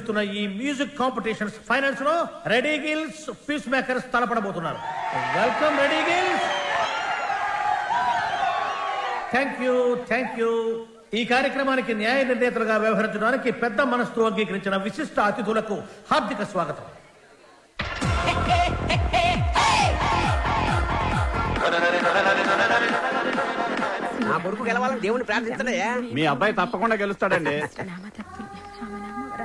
నిర్వహిస్తున్న ఈ music competitions ఫైనల్స్లో ready gills piece makers తలపడబోతున్నారు. Welcome ready gills thank you thank you ఈ కార్యక్రమానికి న్యాయ నిర్ణేతలుగా వ్యవహరించడానికి పెద్ద మనస్సు అంగీకరించిన విశిష్ట అతిథులకు హార్దిక స్వాగతం. నా కొడుకు గెలవాలని దేవుని ప్రార్థించడయ్యా మీ అబ్బాయి తప్పకుండా గెలుస్తాడండి.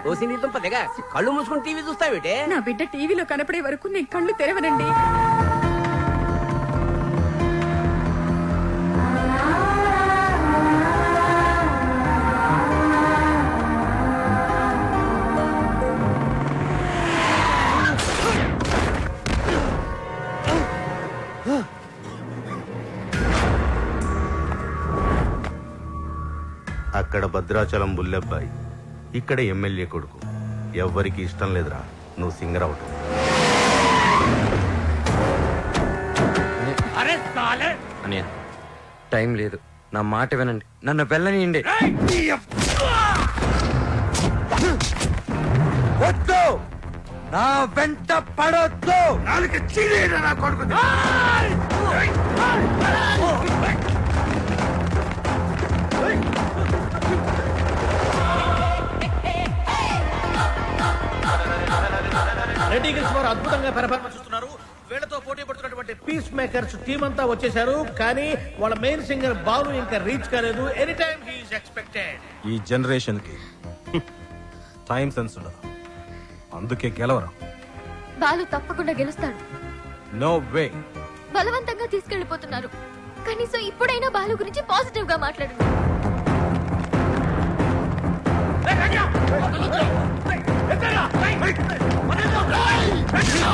ఓసి నీ దుంప దిగ కళ్ళు మూసుకుని టీవీ చూస్తావేటే? నా బిడ్డ టీవీలో కనపడే వరకు నేను కళ్ళు తెరవనండి. అక్కడ భద్రాచలం బుల్లెబ్బాయి ఇక్కడ ఎమ్మెల్యే కొడుకు ఎవ్వరికి ఇష్టం లేదురా నువ్వు సింగర్ అవటం టైం లేదు నా మాట వినండి నన్ను వెళ్ళనియండి వద్దు నా వెంట పడొద్దు రెడీ గిల్స్ వారు అద్భుతంగా పెర్ఫార్మెన్స్ ఇస్తున్నారు వీళ్ళతో పోటీ పడుతున్నటువంటి పీస్ మేకర్స్ టీం అంతా వచ్చేసారు కానీ వాళ్ళ మెయిన్ సింగర్ బాలు ఇంకా రీచ్ కాలేదు ఎనీ టైం హీఈస్ ఎక్స్పెక్టెడ్ ఈ జనరేషన్కి టైం సెన్స్ ఉండదు అందుకే గెలవరు బాలు తప్పకుండా గెలుస్తాడు నో వే బలవంతంగా తీసుకెళ్ళిపోతున్నారు కనీసం ఇప్పుడైనా బాలు గురించి పాజిటివ్గా మాట్లాడండి అయినా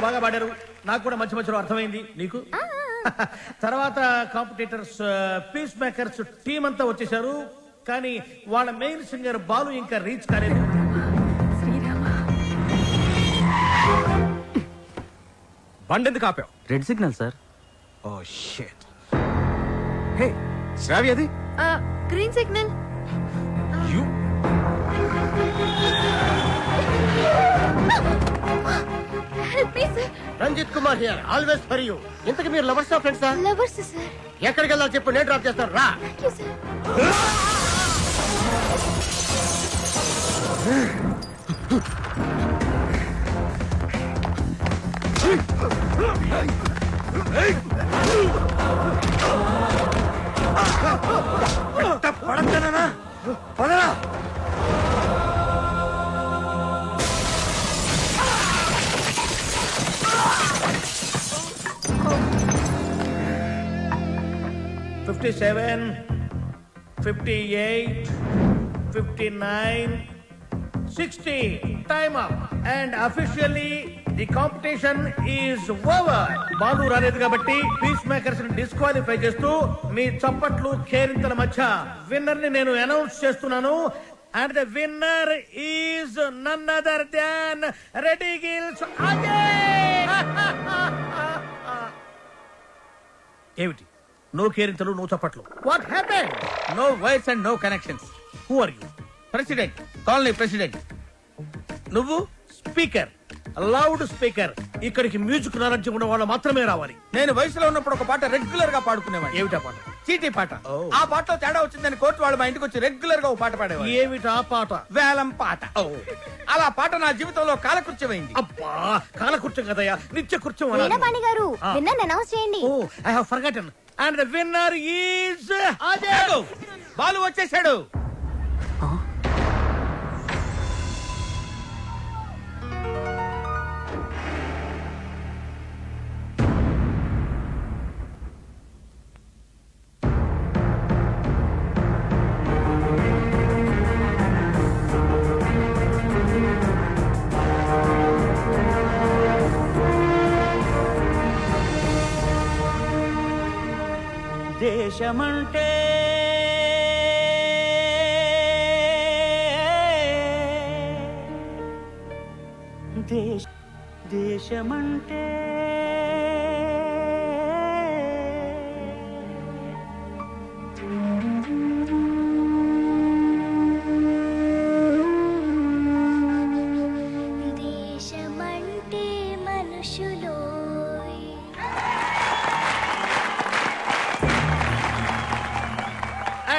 వాడు బాగా పాడారు. నాకు కూడా మధ్య మధ్యలో అర్థమైంది. నీకు? తర్వాత కాంపిటేటర్స్ పీస్ మేకర్స్ టీం అంతా వచ్చేసారు కానీ వాళ్ళ మెయిన్ సింగర్ బాలు ఇంకా రీచ్ కాలేదు. శ్రీరామ. బండి ఎందుకు ఆపావు? రెడ్ సిగ్నల్ సార్ ఓ షేట్ హే శ్రావ్య అది? Green signal Ranjith Kumar here always for you ఇంతకు మీరు లవర్స్ ఫ్రెండ్స్ లవర్స్ సార్. ఎక్కడికి వెళ్ళాలి చెప్పు నేను డ్రాప్ చేస్తాను రా. Thank you fifty seven fifty eight fifty nine sixty time up and officially the competition is over Balu రాలేదు కాబట్టి పీస్ మేకర్స్ని డిస్క్వాలిఫై చేస్తూ మీ చప్పట్లు కేరింతల మధ్య విన్నర్ని నేను అనౌన్స్ చేస్తున్నాను. And the winner is none other than ready gills ఏమిటి? నో కేరింతలు no చప్పట్లు what happen no voice and no connections who are you president colony president నువ్వు స్పీకర్ లౌడ్ స్పీకర్ ఇక్కడికి మ్యూజిక్ నాలెడ్జ్ ఉన్న వాళ్ళు మాత్రమే రావాలి. నేను వయసులో ఉన్నప్పుడు ఒక పాట రెగ్యులర్గా పాడుకునేవాడిని. ఏమిటా పాట? చీటీ పాట. ఆ పాటలో తేడా వచ్చిందని కోర్టు వాళ్ళు మా ఇంటికి వచ్చి రెగ్యులర్గా ఒక పాట పాడేవాడు ఏమిటా పాట? వేలం పాట. అలా పాట నా జీవితంలో కాలకృత్యమైంది. అబ్బా కాలకృత్యం కదయ్యా నిత్య కృత్యం వీణపాణి గారు. విన్నర్ అనౌన్స్ చేయండి. ఓ I have forgotten and the winner is. Balu వచ్చేసాడు. దేశమంటే దేశమంటే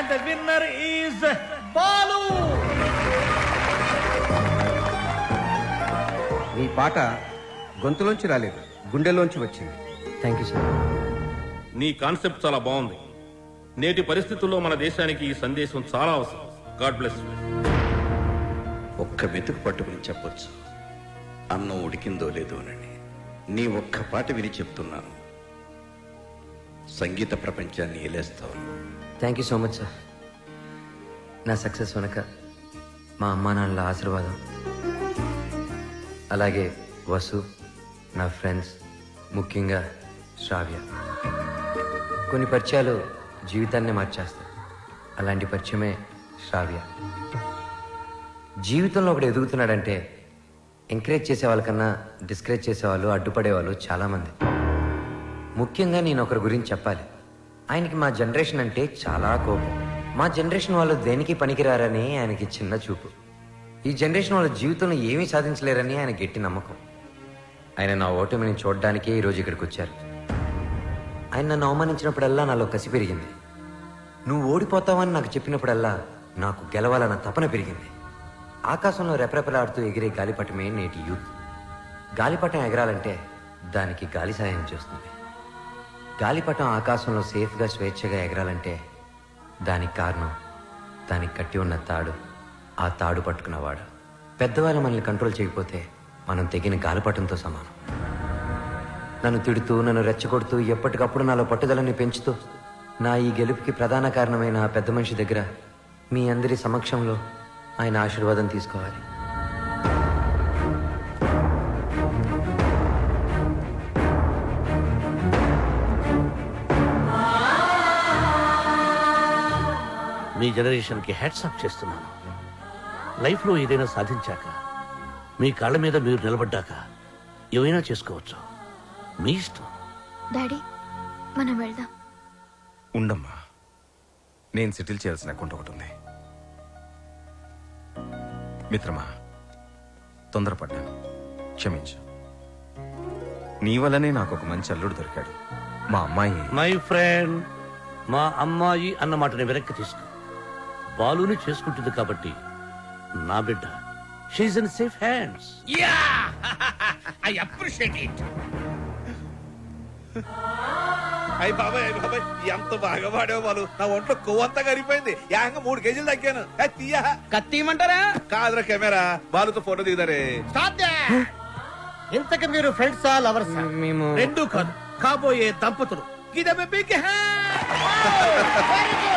And the winner is Balu. నీ పాట గొంతులోంచి రాలేదు గుండెలోంచి వచ్చింది. థ్యాంక్ యూ సార్ నీ కాన్సెప్ట్ చాలా బాగుంది. నేటి పరిస్థితుల్లో మన దేశానికి ఈ సందేశం చాలా అవసరం. గాడ్ బ్లెస్ ఒక్క మెతుకు పట్టుకుని చెప్పొచ్చు. అన్నం ఉడికిందో లేదో అని నీ ఒక్క పాట విని చెప్తున్నాను. సంగీత ప్రపంచాన్ని ఏలేస్తావు. Thank you so much sir నా సక్సెస్ వెనక మా అమ్మా నాన్నల ఆశీర్వాదం. అలాగే వసు నా ఫ్రెండ్స్ ముఖ్యంగా శ్రావ్య. కొన్ని పరిచయాలు జీవితాన్ని మార్చేస్తాయి. అలాంటి పరిచయమే శ్రావ్య. జీవితంలో ఒకడు ఎదుగుతున్నాడంటే ఎంకరేజ్ చేసే వాళ్ళకన్నా డిస్కరేజ్ చేసేవాళ్ళు అడ్డుపడేవాళ్ళు చాలామంది. ముఖ్యంగా నేను ఒకరి గురించి చెప్పాలి. ఆయనకి మా జనరేషన్ అంటే చాలా కోపం. మా జనరేషన్ వాళ్ళు దేనికి పనికిరారని ఆయనకి చిన్న చూపు. ఈ జనరేషన్ వాళ్ళ జీవితంలో ఏమీ సాధించలేరని ఆయన గట్టి నమ్మకం. ఆయన నా ఓటమిని చూడడానికే ఈరోజు ఇక్కడికి వచ్చారు. ఆయన నన్ను అవమానించినప్పుడల్లా నాలో కసి పెరిగింది. నువ్వు ఓడిపోతావని నాకు చెప్పినప్పుడల్లా నాకు గెలవాలన్న తపన పెరిగింది. ఆకాశంలో రెపరెపలాడుతూ ఎగిరే గాలిపటమే నేటి యూత్. గాలిపటం ఎగరాలంటే దానికి గాలి సాయం చేస్తుంది. గాలిపటం ఆకాశంలో సేఫ్గా స్వేచ్ఛగా ఎగరాలంటే దానికి కారణం దానికి కట్టి ఉన్న తాడు. ఆ తాడు పట్టుకున్నవాడు. పెద్దవాళ్ళు మనల్ని కంట్రోల్ చేయకపోతే మనం తెగిన గాలిపటంతో సమానం. నన్ను తిడుతూ నన్ను రెచ్చగొడుతూ ఎప్పటికప్పుడు నాలో పట్టుదలని పెంచుతూ నా ఈ గెలుపుకి ప్రధాన కారణమైన ఆ పెద్ద మనిషి దగ్గర మీ అందరి సమక్షంలో ఆయన ఆశీర్వాదం తీసుకోవాలి. మీ జనరేషన్కి హ్యాట్స్ ఆఫ్ చేస్తున్నాను. లైఫ్లో ఏదైనా సాధించాక మీ కాళ్ళ మీద మీరు నిలబడ్డాక ఏవైనా చేసుకోవచ్చు. మీ ఇష్టం. డాడీ మనం వెళ్దాం. ఉండమ్మా. నేను సెటిల్ చేయాల్సిన అకౌంట్ ఒకటి ఉంది. మిత్రమా తొందరపడ్డాను. క్షమించు. నీ వల్లనే నాకు ఒక మంచి అల్లుడు దొరికాడు. మా అమ్మాయి మై ఫ్రెండ్ మా అమ్మాయి అన్న మాటని వెనక్కి తీసుకో. బాలుని చేసుకుంటుంది కాబట్టి నా బిడ్డ she's in safe hands yeah! I appreciate it అయ్యి బాబాయ్ అయ్యి బాబాయ్ ఎంత బాగా పాడావు వాళ్ళు నా ఒంట్లో కొవ్వంతా కరిగిపోయింది. ఏకంగా మూడు కేజీలు తగ్గాను. తీయా? కత్తిమంటారా? కాదురా కెమెరా. బాలుతో ఫోటో దిగుతారే ఇంతకు మీరు ఫ్రెండ్సా లవర్సా మేము రెండు కాదు కాబోయే దంపతులు. గిదె బిగ్ హ్యాండ్